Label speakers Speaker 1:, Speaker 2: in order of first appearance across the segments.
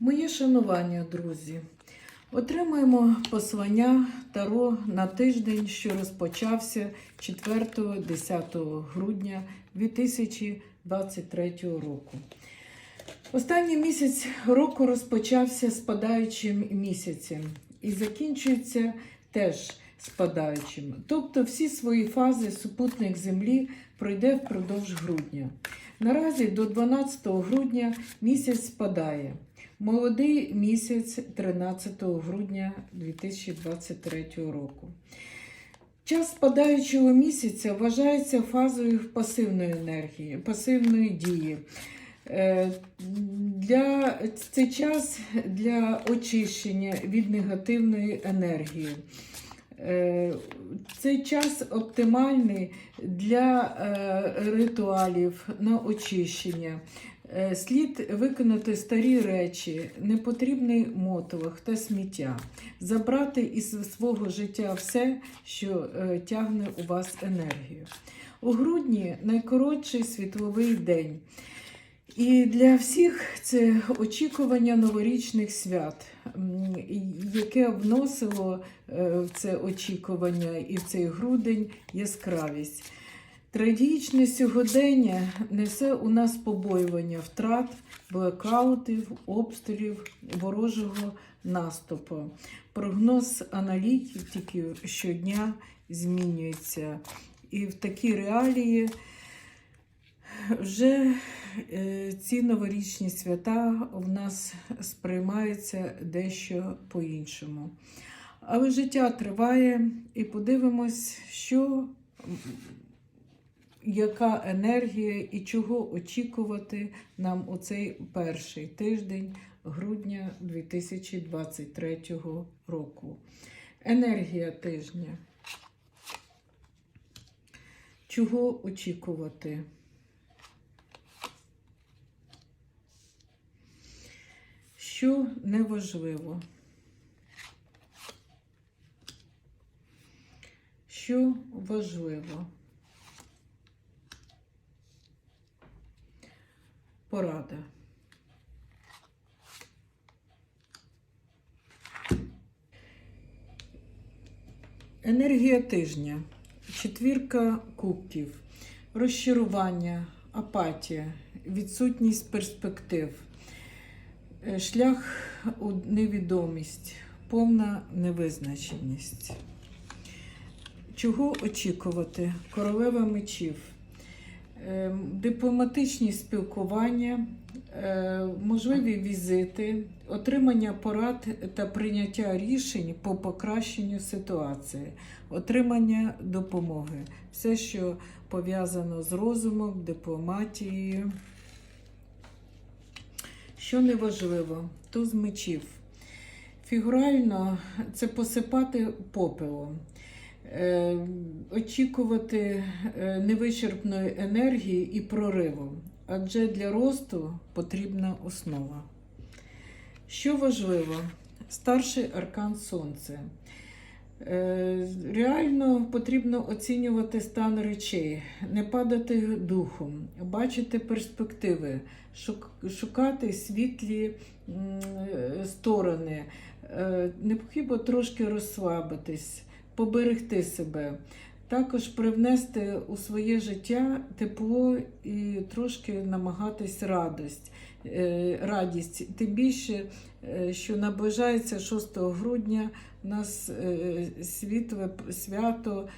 Speaker 1: Моє шанування, друзі. Отримуємо послання Таро на тиждень, що розпочався 4-10 грудня 2023 року. Останній місяць року розпочався спадаючим місяцем і закінчується теж спадаючим. Тобто всі свої фази супутник Землі пройде впродовж грудня. Наразі до 12 грудня місяць спадає. Молодий місяць 13 грудня 2023 року. Час спадаючого місяця вважається фазою пасивної енергії, пасивної дії. Е, Для, це час для очищення від негативної енергії. Е, Цей час оптимальний для е, ритуалів на очищення. Е, Слід виконати старі речі, непотрібний мотових та сміття, забрати із свого життя все, що е, тягне у вас енергію. У грудні найкоротший світловий день. І для всіх це очікування новорічних свят, яке вносило е, в це очікування і в цей грудень яскравість. Трагічне сьогодення несе у нас побоювання втрат, блекаутів, обстрілів, ворожого наступу. Прогноз аналітиків щодня змінюється. І в такі реалії вже е, ці новорічні свята в нас сприймаються дещо по-іншому. Але життя триває, і подивимось, що, яка енергія і чого очікувати нам у цей перший тиждень грудня 2023 року. Енергія тижня. Чого очікувати? Що неважливо? Що важливо? Порада. Енергія тижня. Четвірка кубків. Розчарування, апатія, відсутність перспектив. Е, Шлях у невідомість, повна невизначеність. Чого очікувати? Королева мечів, дипломатичні спілкування, е, можливі візити, отримання порад та прийняття рішень по покращенню ситуації, отримання допомоги. Все, що пов'язано з розумом, дипломатією. Що неважливо, то з мечів. Фігурально це посипати попелом, очікувати е, невичерпної енергії і прориву, адже для росту потрібна основа. Що важливо, старший аркан Сонце. Е, Реально потрібно оцінювати стан речей, не падати духом, бачити перспективи, шукати світлі е, сторони. Е, Необхідно трошки розслабитись, поберегти себе. Також привнести у своє життя тепло і трошки намагатись радість. е, радість. Тим більше, е, що наближається 6 грудня у нас е, світле свято,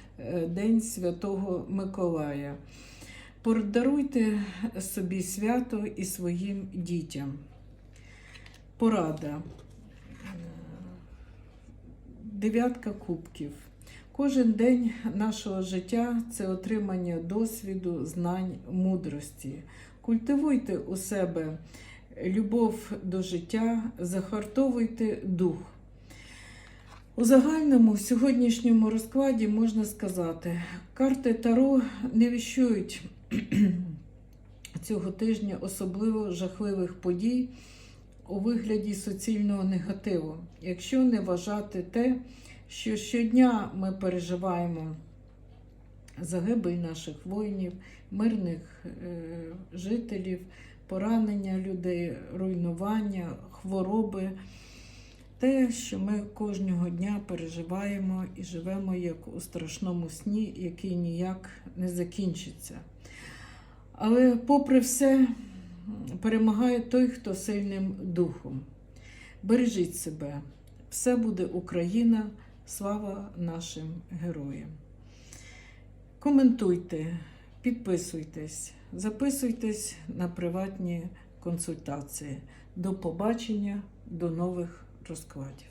Speaker 1: День Святого Миколая. Подаруйте собі свято і своїм дітям. Порада. Дев'ятка кубків. Кожен день нашого життя це отримання досвіду, знань, мудрості. Культивуйте у себе любов до життя, захартовуйте дух. У загальному сьогоднішньому розкладі можна сказати, карти Таро не віщують цього тижня особливо жахливих подій у вигляді суцільного негативу, якщо не вважати те, що щодня ми переживаємо загибель наших воїнів, мирних е, жителів, поранення людей, руйнування, хвороби. Те, що ми кожного дня переживаємо і живемо як у страшному сні, який ніяк не закінчиться. Але, попри все, перемагає той, хто сильним духом. Бережіть себе. Все буде Україна. Слава нашим героям. Коментуйте, підписуйтесь, записуйтесь на приватні консультації. До побачення, до нових розкладів.